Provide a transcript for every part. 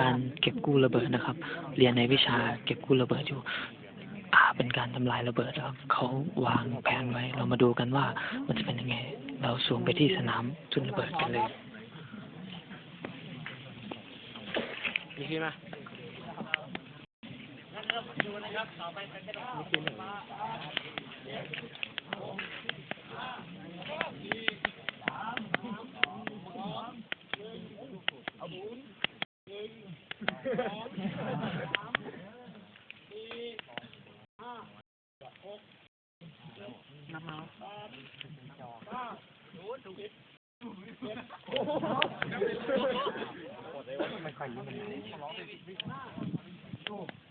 การเก็บกู้ระเบิดนะครับ เรียนในวิชาเก็บกู้ระเบิดอยู่อ่าเป็นการทำลายระเบิดครับเขาวางแผนไว้ เรามาดูกันว่ามันจะเป็นยังไง เราสูงไปที่สนามจุดระเบิดกันเลยมีขึ้น ไหม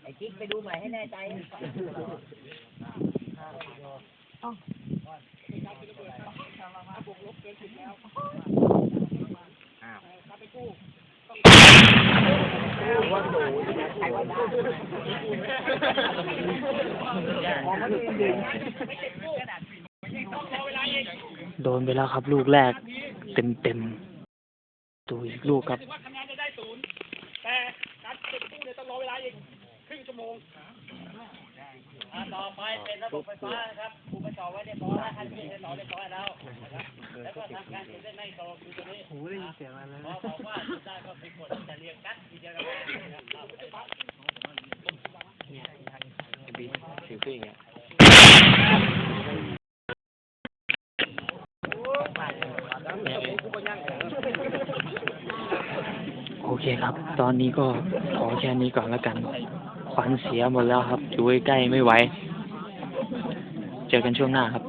ไอ้กิ๊กไปดูใหม่ให้แน่ใจ โดนไปแล้วครับ ลูกแรก เต็มเต็มๆตัวอีกลูกครับคะแนนจะได้ศูนย์แต่การเก็บกู้เนี่ยต้องรอเวลาอีกครึ่งชั่วโมงอ่าต่อไปเป็นระบบไฟฟ้านะครับคูไปต่อไว้เรียบร้อยแล้วท่านที่ต่อเรียบร้อยแล้วนะครับแล้วก็ทำการติดเล่นในต่อคือตัวนี้โอ้ได้ยินเสียงอะไรพอบอกว่าจุดได้ก็เป็นกดจะเรียงกันทีเดียวกันเลยนะครับ บี ถือขึ้นอย่างเงี้ยโอเคครับ ตอนนี้ก็ขอแค่นี้ก่อนแล้วกัน ขวัญเสียหมดแล้วครับอยู่ใกล้ไม่ไหว เจอกันช่วงหน้าครับ